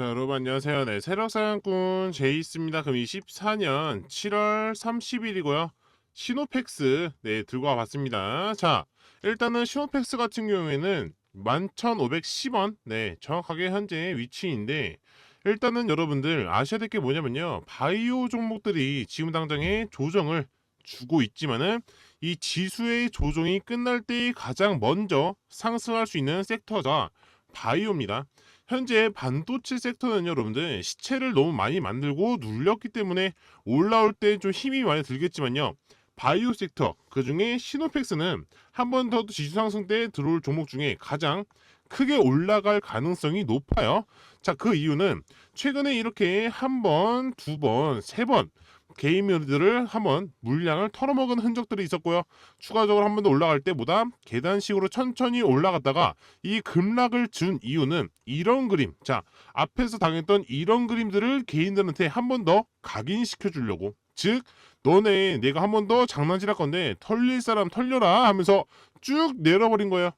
자, 여러분 안녕하세요. 네, 새록사냥꾼 제이스입니다. 그럼 24년 7월 30일이고요. 시노팩스 네 들고 와봤습니다. 자, 일단은 시노팩스 같은 경우에는 11,510원 네 정확하게 현재 위치인데 일단은 여러분들 아셔야 될 게 뭐냐면요. 바이오 종목들이 지금 당장에 조정을 주고 있지만은 이 지수의 조정이 끝날 때 가장 먼저 상승할 수 있는 섹터가 바이오입니다. 현재 반도체 섹터는 여러분들 시체를 너무 많이 만들고 눌렸기 때문에 올라올 때 좀 힘이 많이 들겠지만요. 바이오 섹터 그 중에 시노팩스는 한 번 더 지수 상승 때 들어올 종목 중에 가장 크게 올라갈 가능성이 높아요. 자, 그 이유는 최근에 이렇게 한 번, 두 번, 세 번 게이머들을 한번 물량을 털어먹은 흔적들이 있었고요. 추가적으로 한 번 더 올라갈 때보다 계단식으로 천천히 올라갔다가 이 급락을 준 이유는 이런 그림. 자, 앞에서 당했던 이런 그림들을 개인들한테 한 번 더 각인시켜 주려고. 즉, 너네 내가 한 번 더 장난질 할 건데 털릴 사람 털려라 하면서 쭉 내려버린 거예요.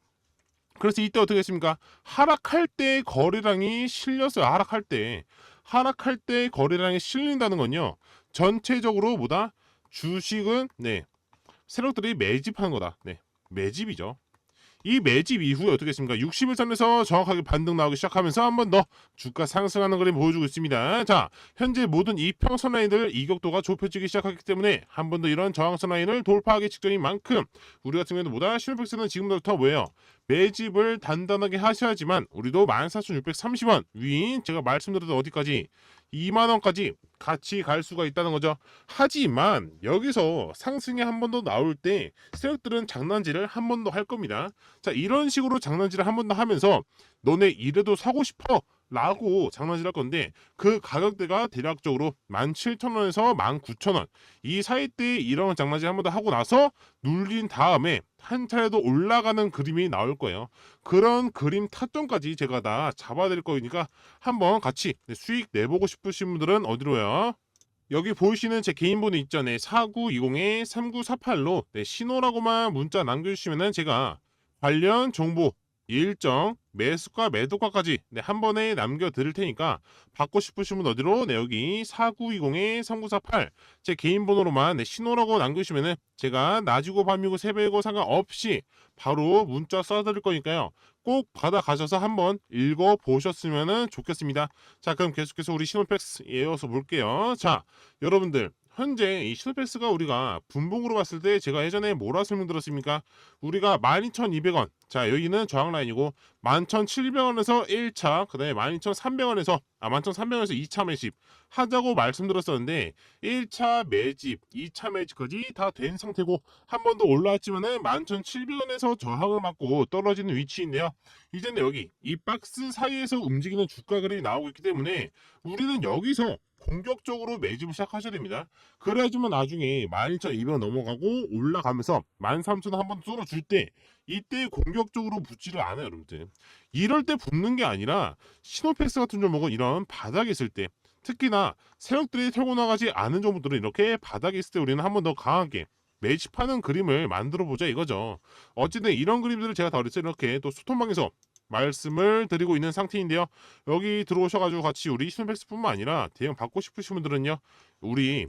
그래서 이때 어떻게 했습니까? 하락할 때 거래량이 실렸어요. 하락할 때. 하락할 때 거래량이 실린다는 건요. 전체적으로 보다 주식은 네 세력들이 매집하는 거다. 네 매집이죠. 이 매집 이후에 어떻게 했습니까? 60일선에서 정확하게 반등 나오기 시작하면서 한 번 더 주가 상승하는 그림 보여주고 있습니다. 자, 현재 모든 이평선 라인들 이격도가 좁혀지기 시작하기 때문에 한 번 더 이런 저항선 라인을 돌파하기 직전인 만큼 우리 같은 경우는 보다 신호팩스는 지금부터 뭐예요? 매집을 단단하게 하셔야지만 우리도 14,630원 위인 제가 말씀드렸던 어디까지 2만 원까지 같이 갈 수가 있다는 거죠. 하지만 여기서 상승이 한 번 더 나올 때 세력들은 장난질을 한 번 더 할 겁니다. 자 이런 식으로 장난질을 한 번 더 하면서 너네 이래도 사고 싶어 라고 장난질 할 건데 그 가격대가 대략적으로 17,000원에서 19,000원 이 사이 때 이런 장난질 한 번 더 하고 나서 눌린 다음에 한 차례 더 올라가는 그림이 나올 거예요. 그런 그림 타점까지 제가 다 잡아드릴 거니까 한번 같이 수익 내보고 싶으신 분들은 어디로요? 여기 보이시는 제 개인 번호 있잖아요. 4920에 3948로 네, 신호라고만 문자 남겨주시면은 제가 관련 정보 일정 매수가 매도가까지 네, 한 번에 남겨드릴 테니까 받고 싶으신 분 어디로 네, 여기 4920에 3948 제 개인 번호로만 네, 신호라고 남겨주시면은 제가 낮이고 밤이고 새벽이고 상관없이 바로 문자 써드릴 거니까요. 꼭 받아가셔서 한번 읽어보셨으면 좋겠습니다. 자 그럼 계속해서 우리 신호팩스 이어서 볼게요. 자 여러분들 현재 이 시노패스가 우리가 분봉으로 봤을 때 제가 예전에 뭐라 설명드렸습니까? 우리가 12,200원. 자, 여기는 저항 라인이고 11,700원에서 1차, 그 다음에 12,300원에서 아 11,300원에서 2차 매집 하자고 말씀드렸었는데 1차 매집, 2차 매집까지 다 된 상태고 한 번 더 올라왔지만은 11,700원에서 저항을 맞고 떨어지는 위치인데요. 이제는 여기 이 박스 사이에서 움직이는 주가 그림이 나오고 있기 때문에 우리는 여기서 공격적으로 매집을 시작하셔야 됩니다. 그래야지만 나중에 12,200원 넘어가고 올라가면서 13,000원 한번 뚫어줄 때 이때 공격적으로 붙지를 않아요, 여러분들. 이럴 때 붙는 게 아니라 시노팩스 같은 종목은 이런 바닥에 있을 때 특히나 세력들이 털고 나가지 않은 종목들은 이렇게 바닥에 있을 때 우리는 한 번 더 강하게 매집하는 그림을 만들어 보자 이거죠. 어쨌든 이런 그림들을 제가 다때 이렇게 또 소통방에서 말씀을 드리고 있는 상태인데요. 여기 들어오셔가지고 같이 우리 신호팩스뿐만 아니라 대응 받고 싶으신 분들은요. 우리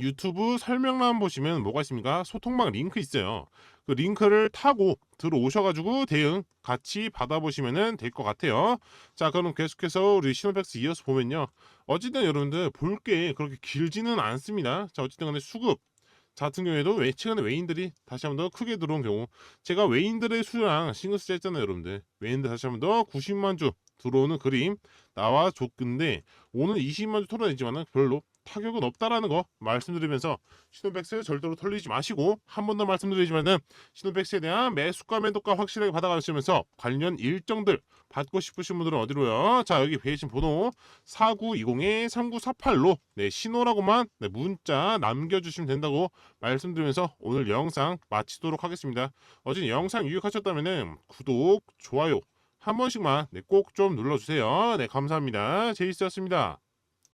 유튜브 설명란 보시면 뭐가 있습니까? 소통방 링크 있어요. 그 링크를 타고 들어오셔가지고 대응 같이 받아보시면 될 것 같아요. 자, 그럼 계속해서 우리 신호백스 이어서 보면요. 어쨌든 여러분들 볼 게 그렇게 길지는 않습니다. 자, 어쨌든 간에 수급 같은 경우에도 왜 최근에 외인들이 다시 한 번 더 크게 들어온 경우 제가 외인들의 수랑 싱글 스 했잖아요 여러분들. 외인들 다시 한 번 더 90만 주 들어오는 그림 나와 줬근데 오늘 20만 주 털어내지만은 별로 타격은 없다라는 거 말씀드리면서 신호백스 절대로 털리지 마시고 한 번 더 말씀드리지만은 신호백스에 대한 매수가 매도가 확실하게 받아가시면서 관련 일정들 받고 싶으신 분들은 어디로요? 자 여기 베이신 번호 4920에 3948로 네 신호라고만 네, 문자 남겨주시면 된다고 말씀드리면서 오늘 영상 마치도록 하겠습니다. 어쨌든 영상 유익하셨다면은 구독, 좋아요 한 번씩만 네, 꼭 좀 눌러주세요. 네 감사합니다. 제이스였습니다.